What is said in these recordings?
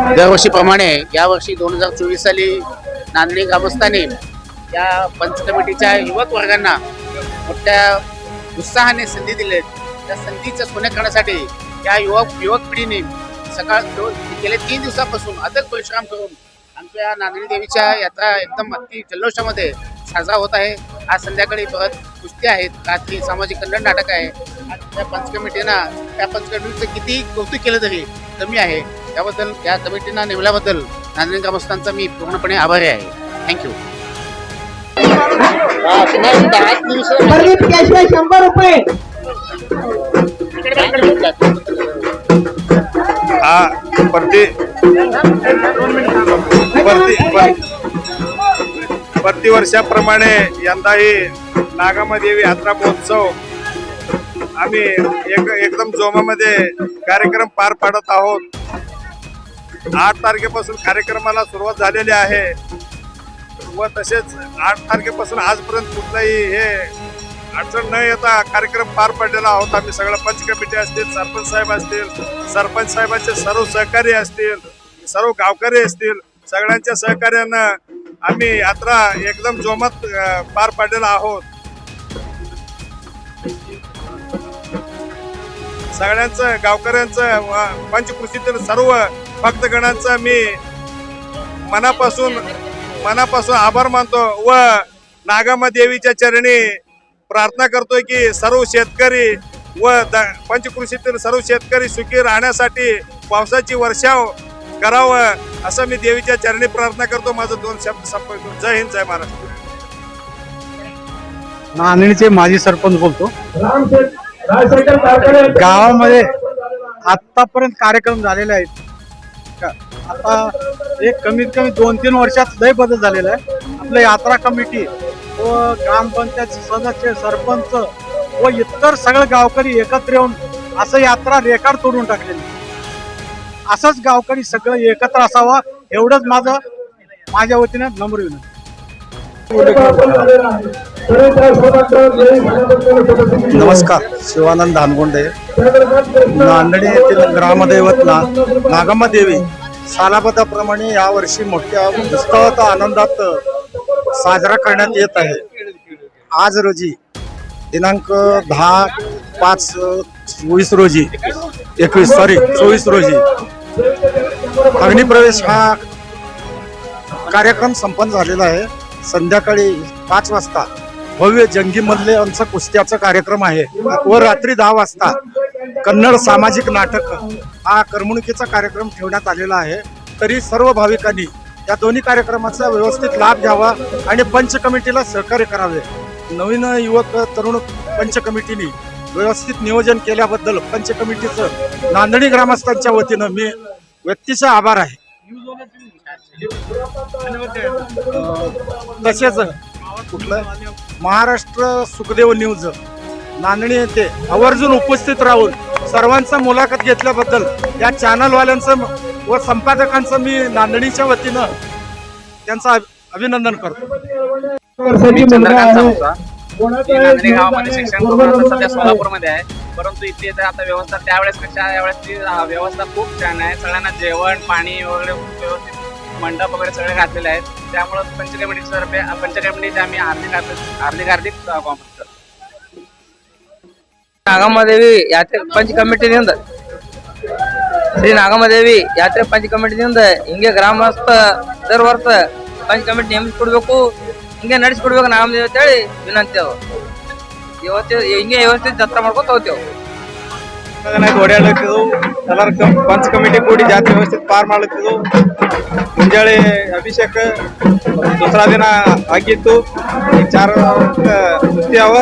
दरवर्षीप्रमाणे यावर्षी दोन हजार चोवीस साली नांदणी ग्रामस्थाने या पंच कमिटीच्या युवक वर्गांना मोठ्या उत्साहाने संधी दिलेत त्या संधीचं सोने करण्यासाठी या युवक युवक पिढीने सकाळ गेल्या गेले तीन दिवसापासून अथक परिश्रम करून आमच्या नांदणी देवीच्या यात्रा एकदम अति जल्लोषामध्ये साजरा होत आहे. आज संध्याकाळी परत कुस्ती आहेत रात्री सामाजिक कल्याण नाटक आहे. आज त्या पंच कमिटीनं त्या पंच कमिटीचं किती कौतुक केलं तरी कमी आहे. त्याबद्दल या कमिटीनं नेमल्याबद्दल नांदणी ग्रामस्थांचा मी पूर्णपणे आभारी आहे. थँक्यू शंभर रुपये. हा प्रति. प्रति प्रतिवर्षाप्रमाणे यंदाही नागामादेवी यात्रा महोत्सव. आम्ही एक एकदम जोमामध्ये कार्यक्रम पार पाडत आहोत. आठ तारखेपासून कार्यक्रमाला सुरुवात झालेली आहे. व तसेच आठ तारखेपासून आजपर्यंत कुठलाही हे अडचण न येता कार्यक्रम पार पडलेला आहोत. आम्ही सगळं पंच कमिटी असतील सरपंच साहेब असतील सरपंच साहेबांचे सर्व सहकारी असतील सर्व गावकरी असतील सगळ्यांच्या सहकार्यानं आम्ही यात्रा एकदम जोमात पार पाडलेला आहोत. सगळ्यांचं गावकऱ्यांचं व पंचकृषीतील सर्व भक्तगणांचं मी मनापासून मनापासून आभार मानतो व नागामा देवीच्या चरणी प्रार्थना करतोय की सर्व शेतकरी व द पंचकृषीतील सर्व शेतकरी सुखी राहण्यासाठी पावसाची वर्षाव करावं असं मी देवीच्या चरणी प्रार्थना करतो. माझं दोन शब्द संपवतो. जय हिंद जय महाराष्ट्र. नांदणीचे माजी सरपंच बोलतो. गावामध्ये आतापर्यंत कार्यक्रम झालेले आहेत. आता एक कमीत कमी दोन तीन वर्षात लय बदल झालेला आहे. आपलं यात्रा कमिटी व ग्रामपंचायत सदस्य सरपंच व इतर सगळे गावकरी एकत्र येऊन असं यात्रा रेकॉर्ड तोडून टाकलेली असंच गावकरी सगळं एकत्र असावं एवढंच माझं माझ्या वतीनं नम्र विनंती. नमस्कार शिवानंद धानगोंडे. नांदणी येथील ग्रामदैवत ना नागम्मा देवी सालाबदाप्रमाणे यावर्षी मोठ्या उत्साहात आनंदात साजरा करण्यात येत आहे. आज रोजी दिनांक दहा पाच चोवीस रोजी एकवीस सॉरी चोवीस रोजी अग्निप्रवेश हा कार्यक्रम संपन्न झालेला आहे. संध्याकाळी पाच वाजता भव्य जंगीमधले आमचं कुस्त्याचा कार्यक्रम आहे. व रात्री दहा वाजता कन्नड सामाजिक नाटक हा करमणुकीचा कार्यक्रम ठेवण्यात आलेला आहे. तरी सर्व भाविकांनी या दोन्ही कार्यक्रमाचा व्यवस्थित लाभ घ्यावा आणि पंच कमिटीला सहकार्य करावे. नवीन युवक तरुण पंच कमिटीने व्यवस्थित नियोजन केल्याबद्दल पंच कमिटीचं नांदणी ग्रामस्थांच्या वतीनं मी व्यक्तीचे आभार आहे. तसेच कुठलं महाराष्ट्र सुखदेव न्यूज नांदणी येथे आवर्जून उपस्थित राहून सर्वांचा मुलाखत घेतल्याबद्दल या चॅनलवाल्यांचं व संपादकांचं मी नांदणीच्या वतीनं त्यांचं अभि- अभिनंदन करतो. वर्षाची मुलगा आहे. मी नांदणी गावामध्ये शिक्षण करून आता सध्या सोलापूरमध्ये आहे. परंतु इथे तर आता व्यवस्था त्यावेळेस पेक्षा यावेळेसची व्यवस्था खूप छान आहे. सगळ्यांना जेवण पाणी वगैरे व्यवस्थित मंडप वगैरे सगळे घातलेले आहेत. त्यामुळं तर्फे पंचकमिटीचे आम्ही हार्दिक हार्दिक हार्दिक हार्दिक कॉम्प्लीट करतो ನಾಗಮ್ಮದೇವಿ ಯಾತ್ರೆ ಪಂಚ ಕಮಿಟಿನಿಂದ. ಶ್ರೀ ನಾಗಮ್ಮದೇವಿ ಯಾತ್ರೆ ಪಂಚ ಕಮಿಟಿನಿಂದ ಹಿಂಗೆ ಗ್ರಾಮಸ್ಥರ ವರ್ತ ಪಂಚ ಕಮಿಟಿ ನೇಮಿಸ್ಕೊಡ್ಬೇಕು ಹಿಂಗೆ ನಡೆಸ್ಕೊಡ್ಬೇಕು ನಾಗಮ್ಮದೇವಿ ಅಂತೇಳಿ ವಿನಂತಿ ಅದು. ಇವತ್ತು ಹಿಂಗೆ ವ್ಯವಸ್ಥಿತ ಜಾತ್ರಾ ಮಾಡ್ಕೊತ ಹೋಗ್ತೇವೆ. ಓಡಾಡಕ್ಕಿದ್ದು ಎಲ್ಲರ ಪಂಚ ಕಮಿಟಿ ಕೂಡಿ ಜಾತ್ರೆ ವ್ಯವಸ್ಥೆ ಪಾರ್ ಮಾಡ್ಲತ್ತಿದ್ದು ಮುಂಜಾನೆ ಅಭಿಷೇಕ, ದಸರಾ ದಿನ ಆಗಿತ್ತು. ಈ ಚಾರ ಕುಸ್ತಿ ಅವ.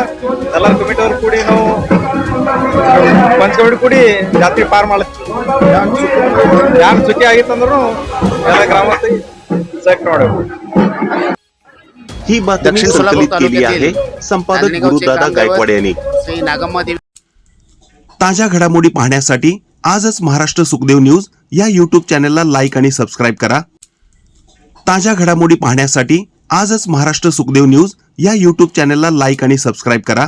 ಎಲ್ಲರ ಕಮಿಟಿ ಅವ್ರು ಕೂಡಿ ನಾವು ಪಂಚ ಕಮಿಟಿ ಕೂಡಿ ಜಾತ್ರೆ ಪಾರ್ ಮಾಡ್ಲತ್ತಿದ್ದು ಯಾರು ಚುಕ್ಕಿ ಆಗಿತ್ತಂದ್ರು ಎಲ್ಲ ಗ್ರಾಮಸ್ಥರಿಗೆ ಸಹಕಾರ ಮಾಡಬೇಕು ही बातमी दक्षिण सोलापूर संकलित केली आहे तालुक्यातील संपादक नांदणी गावचे गुरुदादा ग्रामदैवत गायकवाड यांनी श्री नागम्मा देवी ताज्या घडामोडी पाहण्यासाठी आजच महाराष्ट्र सुखदेव न्यूज या यूट्यूब चॅनलला लाईक आणि सबस्क्राईब करा ताज्या घडामोडी पाहण्यासाठी आजच महाराष्ट्र सुखदेव न्यूज या यूट्यूब चॅनलला लाईक आणि सबस्क्राईब करा